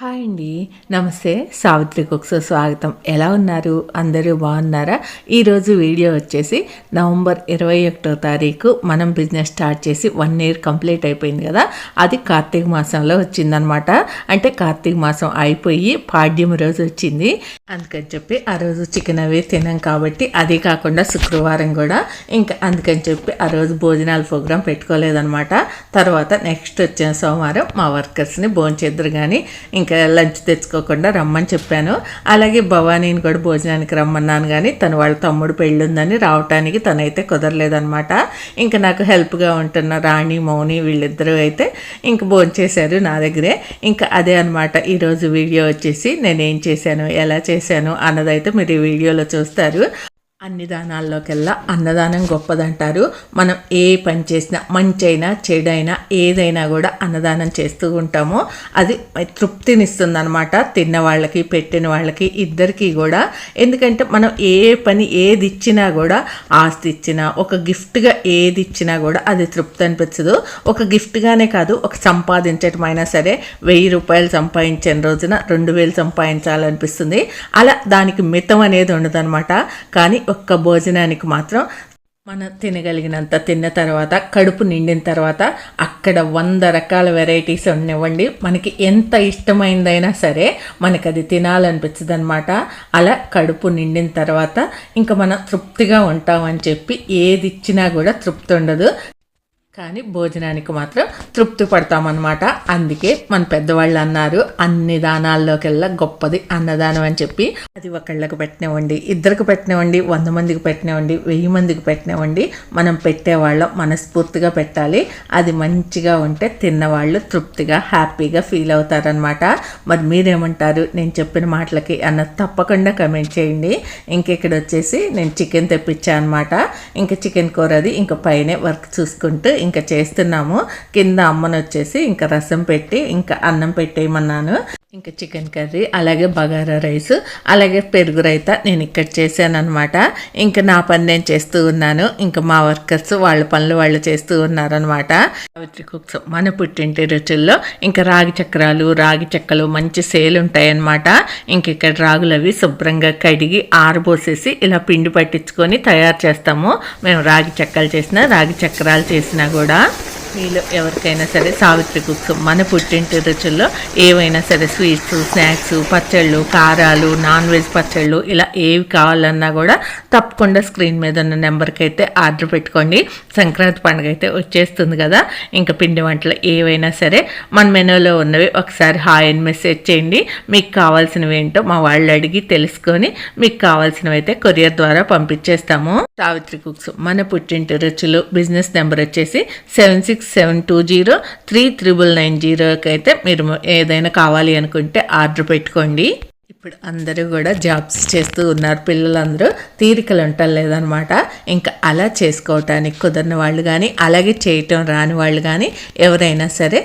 Hi అండి. నమస్తే. Savitri cooks స్వాగతం. ఎలా ఉన్నారు? అందరూ బాగున్నారా? ఈరోజు వీడియో వచ్చేసి నవంబర్ ఇరవై ఒకటో తారీఖు మనం బిజినెస్ స్టార్ట్ చేసి వన్ ఇయర్ కంప్లీట్ అయిపోయింది కదా? అది కార్తీక మాసంలో వచ్చిందనమాట అంటే కార్తీక మాసం అయిపోయి పాడ్యం రోజు వచ్చింది. అందుకని చెప్పి ఆ రోజు చికెన్ అవి తినాం కాబట్టి అది కాకుండా శుక్రవారం కూడా. ఇంకా అందుకని చెప్పి ఆ రోజు భోజనాల ప్రోగ్రాం పెట్టుకోలేదనమాట తర్వాత నెక్స్ట్ వచ్చిన సోమవారం మా వర్కర్స్ని భోంచేద్దరు కానీ ఇంకా లంచ్ తెచ్చుకోకుండా రమ్మని చెప్పాను. అలాగే భవానీని కూడా భోజనానికి రమ్మన్నాను కానీ తను వాళ్ళ తమ్ముడు పెళ్ళి ఉందని రావటానికి తనైతే కుదరలేదనమాట ఇంకా నాకు హెల్ప్గా ఉంటున్న రాణి మౌని వీళ్ళిద్దరూ అయితే ఇంక భోంచేశారు నా దగ్గరే. ఇంకా అదే అనమాట ఈరోజు వీడియో వచ్చేసి నేనేం చేశాను ఎలా చేశాను అన్నదైతే మీరు ఈ వీడియోలో చూస్తారు. అన్ని దానాల్లోకెల్లా అన్నదానం గొప్పదంటారు. మనం ఏ పని చేసినా మంచైనా చెడైనా ఏదైనా కూడా అన్నదానం చేస్తూ ఉంటామో. అది తృప్తినిస్తుంది అనమాట తిన్న వాళ్ళకి పెట్టిన వాళ్ళకి ఇద్దరికీ కూడా. ఎందుకంటే మనం ఏ పని ఏది ఇచ్చినా కూడా ఆస్తి ఇచ్చినా ఒక గిఫ్ట్గా ఏది ఇచ్చినా కూడా అది తృప్తి అనిపించదు ఒక గిఫ్ట్గానే కాదు ఒక సంపాదించటమైనా సరే వెయ్యి రూపాయలు సంపాదించిన రోజున రెండు వేలు సంపాదించాలనిపిస్తుంది. అలా దానికి మితం అనేది ఉండదన్నమాట. కానీ ఒక్క భోజనానికి మాత్రం మనం తినగలిగినంత తిన్న తర్వాత కడుపు నిండిన తర్వాత అక్కడ వంద రకాల వెరైటీస్ ఉండనివ్వండి. మనకి ఎంత ఇష్టమైందైనా సరే మనకి అది తినాలనిపించదు అనమాట అలా కడుపు నిండిన తర్వాత ఇంకా మనం తృప్తిగా ఉంటామని చెప్పి ఏది ఇచ్చినా కూడా తృప్తి ఉండదు. కానీ భోజనానికి మాత్రం తృప్తి పడతామన్నమాట. అందుకే మన పెద్దవాళ్ళు అన్నారు అన్ని దానాల్లోకెల్లా గొప్పది అన్నదానం అని చెప్పి. అది ఒకళ్ళకి పెట్టినవ్వండి ఇద్దరికి పెట్టినవ్వండి వంద మందికి పెట్టినవ్వండి వెయ్యి మందికి పెట్టినవ్వండి మనం పెట్టేవాళ్ళం మనస్ఫూర్తిగా పెట్టాలి. అది మంచిగా ఉంటే తిన్నవాళ్ళు తృప్తిగా హ్యాపీగా ఫీల్ అవుతారనమాట మరి మీరేమంటారు? నేను చెప్పిన మాటలకి అన్న తప్పకుండా కమెంట్ చేయండి. ఇంకెక్కడ వచ్చేసి నేను చికెన్ తెప్పించాను అనమాట ఇంకా చికెన్ కూర అది ఇంకా పైనే వర్క్ చూసుకుంటూ ఇంకా చేస్తున్నాము. కింద అమ్మను వచ్చేసి ఇంకా రసం పెట్టి ఇంకా అన్నం పెట్టేయమన్నాను. ఇంకా చికెన్ కర్రీ అలాగే బగారా రైస్ అలాగే పెరుగు రైత నేను ఇక్కడ చేశానమాట అనమాట ఇంకా నా పని నేను చేస్తూ ఉన్నాను. ఇంకా మా వర్కర్స్ వాళ్ళ పనులు వాళ్ళు చేస్తూ ఉన్నారనమాట సావిత్రి కుక్స్ మన పుట్టింటి రుచుల్లో ఇంకా రాగి చక్రాలు రాగి చెక్కలు మంచి సేల్ ఉంటాయన్నమాట. ఇంక ఇక్కడ రాగులు అవి శుభ్రంగా కడిగి ఆరబోసేసి ఇలా పిండి పట్టించుకొని తయారు చేస్తాము. మేము రాగి చెక్కలు చేసినా రాగి చక్రాలు చేసినా కూడా. మీలో ఎవరికైనా సరే సావిత్రి కుక్స్ మన పుట్టింటి రుచుల్లో ఏవైనా సరే స్వీట్స్ స్నాక్స్ పచ్చళ్ళు కారాలు నాన్ వెజ్ పచ్చళ్ళు ఇలా ఏవి కావాలన్నా కూడా తప్పకుండా స్క్రీన్ మీద ఉన్న నెంబర్కి అయితే ఆర్డర్ పెట్టుకోండి. సంక్రాంతి పండుగ అయితే వచ్చేస్తుంది కదా. ఇంకా పిండి వంటలు ఏవైనా సరే మన మెనూలో ఉన్నవి ఒకసారి హాయ్ అని మెసేజ్ చేయండి. మీకు కావాల్సినవి ఏంటో మా వాళ్ళు అడిగి తెలుసుకొని మీకు కావాల్సినవి అయితే కొరియర్ ద్వారా పంపించేస్తాము. సావిత్రి కుక్స్ మన పుట్టింటి రుచులు బిజినెస్ నెంబర్ వచ్చేసి seven six six seven two zero three triple nine జీరోకి అయితే మీరు ఏదైనా కావాలి అనుకుంటే ఆర్డర్ పెట్టుకోండి. ఇప్పుడు అందరూ కూడా జాబ్స్ చేస్తూ ఉన్నారు. పిల్లలందరూ తీరికలు లేదనమాట. ఇంకా అలా చేసుకోవటానికి కుదరని వాళ్ళు కానీ అలాగే చేయటం రాని వాళ్ళు కానీ ఎవరైనా సరే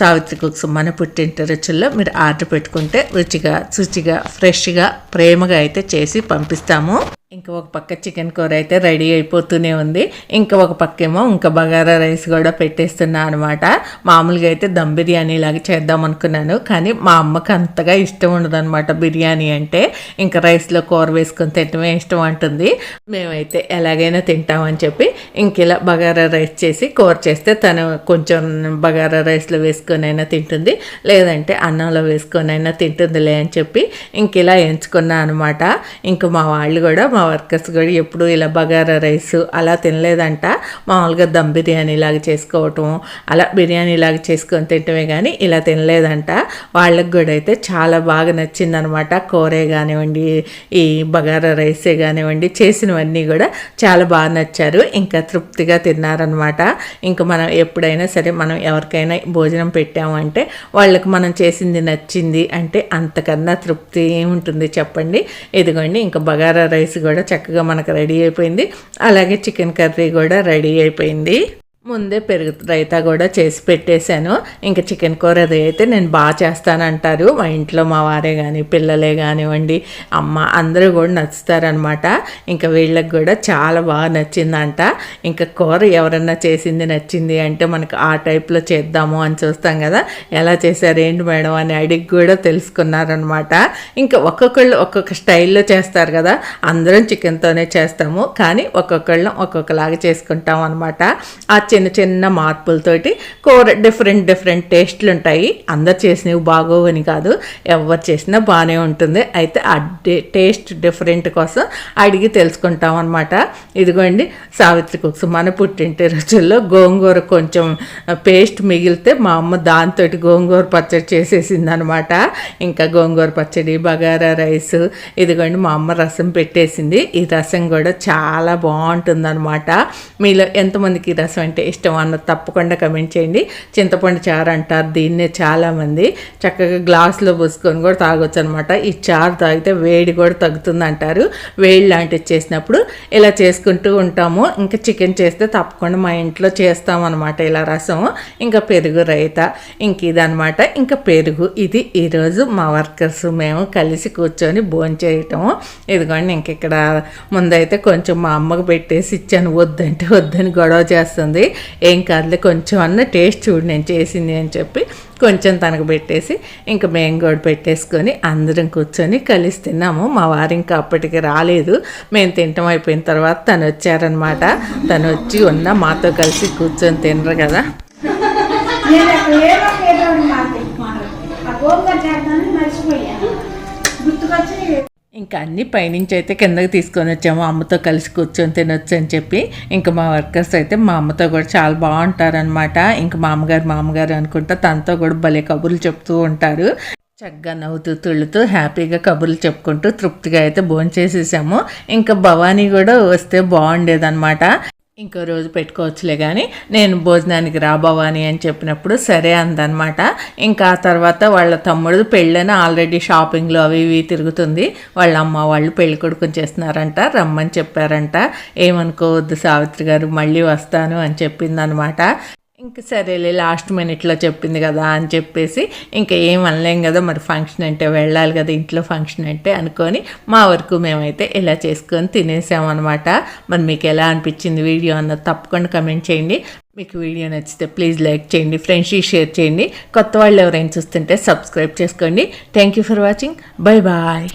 సావిత్రి కుక్స్ మన పుట్టింటి రుచుల్లో మీరు ఆర్డర్ పెట్టుకుంటే రుచిగా శుచిగా ఫ్రెష్గా ప్రేమగా అయితే చేసి పంపిస్తాము. ఇంకా ఒక పక్క చికెన్ కూర అయితే రెడీ అయిపోతూనే ఉంది. ఇంకా ఒక పక్కేమో ఇంకా బగారా రైస్ కూడా పెట్టేస్తున్నా అనమాట మామూలుగా అయితే దమ్ బిర్యానీ లాగా చేద్దాం అనుకున్నాను కానీ మా అమ్మకి అంతగా ఇష్టం ఉండదన్నమాట బిర్యానీ అంటే. ఇంకా రైస్లో కూర వేసుకొని తింటమే ఇష్టం అంటుంది. మేమైతే ఎలాగైనా తింటామని చెప్పి ఇంక ఇలా బగారా రైస్ చేసి కూర చేస్తే తను కొంచెం బగారా రైస్లో వేసుకొనైనా తింటుంది లేదంటే అన్నంలో వేసుకొనైనా తింటుందిలే అని చెప్పి ఇంక ఇలా ఎంచుకున్నా అనమాట ఇంకా మా వాళ్ళు కూడా మా వర్కర్స్ కూడా ఎప్పుడు ఇలా బగారా రైస్ అలా తినలేదంట. మామూలుగా దమ్ బిర్యానీ లాగా చేసుకోవటం అలా బిర్యానీ లాగా చేసుకొని తింటమే కానీ ఇలా తినలేదంట. వాళ్ళకి కూడా అయితే చాలా బాగా నచ్చిందనమాట కూరే కానివ్వండి ఈ బగారా రైసే కానివ్వండి చేసినవన్నీ కూడా చాలా బాగా నచ్చారు. ఇంకా తృప్తిగా తిన్నారనమాట. ఇంకా మనం ఎప్పుడైనా సరే మనం ఎవరికైనా భోజనం పెట్టామంటే వాళ్ళకి మనం చేసింది నచ్చింది అంటే అంతకన్నా తృప్తి ఏముంటుంది చెప్పండి. ఇదిగోండి ఇంకా బగారా రైస్ కూడా చక్కగా మనకు రెడీ అయిపోయింది. అలాగే చికెన్ కర్రీ కూడా రెడీ అయిపోయింది. ముందే పెరుగు రైతా కూడా చేసి పెట్టేశాను. ఇంకా చికెన్ కూర అది అయితే నేను బాగా చేస్తానంటారు. మా ఇంట్లో మా వారే కానీ పిల్లలే కానివ్వండి అమ్మ అందరూ కూడా నచ్చుతారనమాట ఇంకా వీళ్ళకి కూడా చాలా బాగా నచ్చిందంట. ఇంకా కూర ఎవరన్నా చేసింది నచ్చింది అంటే మనకు ఆ టైప్లో చేద్దాము అని చూస్తాం కదా. ఎలా చేశారు ఏంటి మేడం అని అడిగి కూడా తెలుసుకున్నారనమాట ఇంకా ఒక్కొక్కళ్ళు ఒక్కొక్క స్టైల్లో చేస్తారు కదా. అందరం చికెన్తోనే చేస్తాము. కానీ ఒక్కొక్కళ్ళం ఒక్కొక్కలాగా చేసుకుంటాం అనమాట ఆ చిన్న చిన్న మార్పులతోటి కూర డిఫరెంట్ డిఫరెంట్ టేస్ట్లు ఉంటాయి అందరు చేసినవి బాగోవని కాదు. ఎవరు చేసినా బాగానే ఉంటుంది. అయితే ఆ టేస్ట్ డిఫరెంట్ కోసం అడిగి తెలుసుకుంటాం అనమాట ఇదిగోండి సావిత్రి కుక్స్ మన పుట్టింటి రుచుల్లో గోంగూర కొంచెం పేస్ట్ మిగిలితే మా అమ్మ దాంతో గోంగూర పచ్చడి చేసేసింది అనమాట ఇంకా గోంగూర పచ్చడి బగారా రైస్ ఇదిగోండి మా అమ్మ రసం పెట్టేసింది. ఈ రసం కూడా చాలా బాగుంటుంది అనమాట మీలో ఎంతమందికి ఈ రసం అంటే ఇష్టం అన్నది తప్పకుండా కమెంట్ చేయండి. చింతపండు చారు అంటారు దీన్నే చాలామంది. చక్కగా గ్లాసులో పోసుకొని కూడా తాగొచ్చు అనమాట ఈ చారు తాగితే వేడి కూడా తగ్గుతుంది అంటారు వేడి లాంటివి చేసినప్పుడు ఇలా చేసుకుంటూ ఉంటాము. ఇంకా చికెన్ చేస్తే తప్పకుండా మా ఇంట్లో చేస్తామన్నమాట ఇలా రసం. ఇంకా పెరుగు రైత. ఇంక ఇదనమాట. ఇంకా పెరుగు. ఇది ఈరోజు మా వర్కర్స్ మేము కలిసి కూర్చొని భోంచేయటము ఇదిగోండి ఇంక ఇక్కడ ముందైతే కొంచెం మా అమ్మకు పెట్టేసి ఇచ్చాను. వద్దంటే వద్దని గొడవ చేస్తుంది. ఏం కాదులే కొంచెం అన్న టేస్ట్ చూడు నేను చేసింది అని చెప్పి కొంచెం తనకు పెట్టేసి ఇంకా మేము కూడా పెట్టేసుకొని అందరం కూర్చొని కలిసి తిన్నాము. మా వారు ఇంకా అప్పటికి రాలేదు. మేము తింటం అయిపోయిన తర్వాత తను వచ్చారనమాట తను వచ్చి ఉన్న మాతో కలిసి కూర్చొని తినరు కదా. గుర్తుకొచ్చి ఇంకా అన్ని పైనుంచి అయితే కిందకి తీసుకొని వచ్చాము. అమ్మతో కలిసి కూర్చొని తినొచ్చు అని చెప్పి. ఇంకా మా వర్కర్స్ అయితే మా అమ్మతో కూడా చాలా బాగుంటారనమాట ఇంకా మా అమ్మగారు మా అమ్మగారు అనుకుంటా తనతో కూడా భలే కబుర్లు చెప్తూ ఉంటారు. చక్కగా నవ్వుతూ తుళ్ళుతూ హ్యాపీగా కబుర్లు చెప్పుకుంటూ తృప్తిగా అయితే భోంచేసేసాము. ఇంకా భవానీ కూడా వస్తే బాగుండేదన్నమాట. ఇంకో రోజు పెట్టుకోవచ్చులే కానీ నేను భోజనానికి రాబోవాని అని చెప్పినప్పుడు సరే అందనమాట. ఇంకా తర్వాత వాళ్ళ తమ్ముడు పెళ్ళని ఆల్రెడీ షాపింగ్లో అవి ఇవి తిరుగుతుంది. వాళ్ళ అమ్మ వాళ్ళు పెళ్ళి కొడుకుని చేస్తున్నారంట రమ్మని చెప్పారంట. ఏమనుకోవద్దు సావిత్రి గారు మళ్ళీ వస్తాను అని చెప్పిందనమాట. ఇంక సరేలే లాస్ట్ మినిట్లో చెప్పింది కదా అని చెప్పేసి ఇంకా ఏం అనలేం కదా మరి ఫంక్షన్ అంటే వెళ్ళాలి కదా ఇంట్లో ఫంక్షన్ అంటే అనుకొని మా వరకు మేమైతే ఇలా చేసుకొని తినేసామన్నమాట. మరి మీకు ఎలా అనిపించింది వీడియో అన్నది తప్పకుండా కమెంట్ చేయండి. మీకు వీడియో నచ్చితే ప్లీజ్ లైక్ చేయండి ఫ్రెండ్స్కి షేర్ చేయండి. కొత్త వాళ్ళు ఎవరైనా చూస్తుంటే సబ్స్క్రైబ్ చేసుకోండి. Thank you for watching bye bye